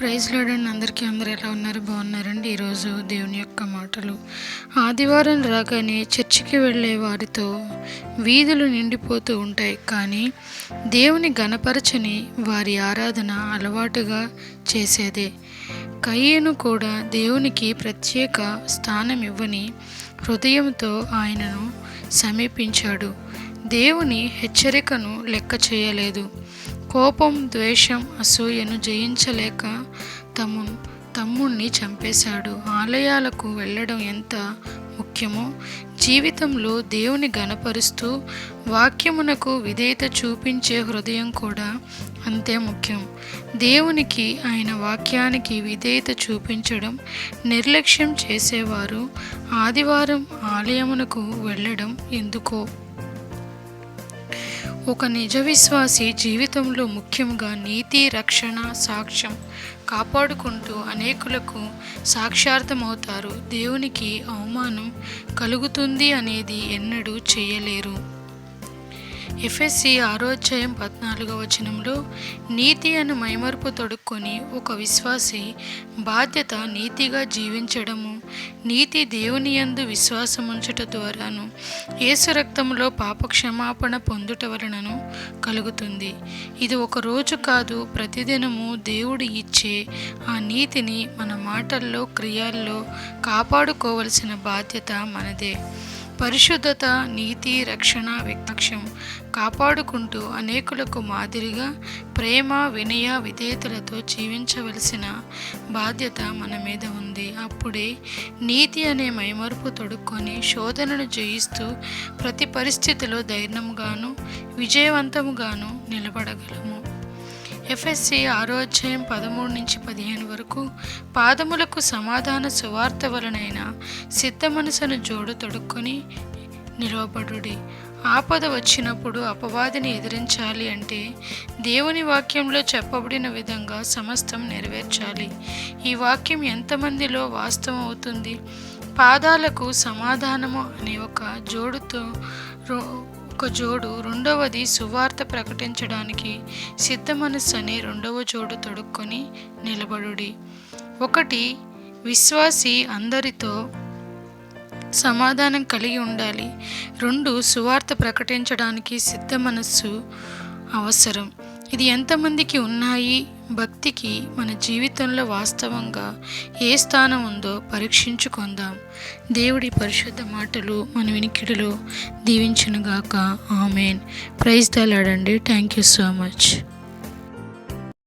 Praise లోడండి అందరికీ అందరు ఎలా ఉన్నారు? బాగున్నారండి. ఈరోజు దేవుని యొక్క మాటలు. ఆదివారం రాగానే చర్చికి వెళ్ళే వారితో వీధులు నిండిపోతూ ఉంటాయి. కానీ దేవుని గణపరచని వారి ఆరాధన అలవాటుగా చేసేదే. కయ్యను కూడా దేవునికి ప్రత్యేక స్థానం ఇవ్వని హృదయంతో ఆయనను సమీపించాడు. దేవుని హెచ్చరికను లెక్క చేయలేదు. కోపం ద్వేషం అసూయను జయించలేక తము తమ్ముణ్ణి చంపేశాడు. ఆలయాలకు వెళ్ళడం ఎంత ముఖ్యమో జీవితంలో దేవుని గనపరుస్తూ వాక్యమునకు విధేయత చూపించే హృదయం కూడా అంతే ముఖ్యం. దేవునికి ఆయన వాక్యానికి విధేయత చూపించడం నిర్లక్ష్యం చేసేవారు ఆదివారం ఆలయమునకు వెళ్ళడం ఎందుకో ఒక నిజ విశ్వాసి జీవితంలో ముఖ్యంగా నీతి రక్షణ సాక్ష్యం కాపాడుకుంటూ అనేకులకు సాక్షార్థమవుతారు. దేవునికి అవమానం కలుగుతుంది అనేది ఎన్నడూ చేయలేరు. ఎఫ్ఎస్సి ఆరోధ్యాయం పద్నాలుగవ వచనంలో నీతి అని మైమరుపు తొడుక్కొని ఒక విశ్వాసి బాధ్యత నీతిగా జీవించడము నీతి దేవుని యందు విశ్వాసముంచుట ద్వారాను యేసు రక్తంలో పాపక్షమాపణ పొందుట వలనను కలుగుతుంది. ఇది ఒక రోజు కాదు ప్రతిదినము దేవుడు ఇచ్చే ఆ నీతిని మన మాటల్లో క్రియల్లో కాపాడుకోవలసిన బాధ్యత మనదే. పరిశుద్ధత నీతి రక్షణ వ్యక్తక్షం కాపాడుకుంటూ అనేకులకు మాదిరిగా ప్రేమ వినయ విధేయతలతో జీవించవలసిన బాధ్యత మన మీద ఉంది. అప్పుడే నీతి అనే మైమరుపు తొడుక్కొని శోధనను జయిస్తూ ప్రతి పరిస్థితిలో ధైర్యంగాను విజయవంతముగాను నిలబడగలము. ఎఫ్ఎస్సి ఆరో అధ్యాయం పదమూడు నుంచి పదిహేను వరకు పాదములకు సమాధాన సువార్త వలనైన సిద్ధ మనసును జోడు తొడుక్కొని నిలవబడుడి. ఆపద వచ్చినప్పుడు అపవాదిని ఎదిరించాలి అంటే దేవుని వాక్యంలో చెప్పబడిన విధంగా సమస్తం నెరవేర్చాలి. ఈ వాక్యం ఎంతమందిలో వాస్తవం అవుతుంది పాదాలకు సమాధానము అనే ఒక జోడుతో ఒక జోడు రెండవది సువార్త ప్రకటించడానికి సిద్ధ మనస్సు అనే రెండవ జోడు తొడుక్కొని నిలబడుడి. ఒకటి విశ్వాసి అందరితో సమాధానం కలిగి ఉండాలి. రెండు సువార్త ప్రకటించడానికి సిద్ధ మనస్సు అవసరం. ఇది ఎంతమందికి ఉన్నాయి? భక్తికి మన జీవితంలో వాస్తవంగా ఏ స్థానం ఉందో పరీక్షించుకుందాం. దేవుడి పరిశుద్ధ మాటలు మన వినికిడిలో దీవించనుగాక. ఆమెన్. ప్రైజ్ తలాడండి థ్యాంక్ యూ సో మచ్.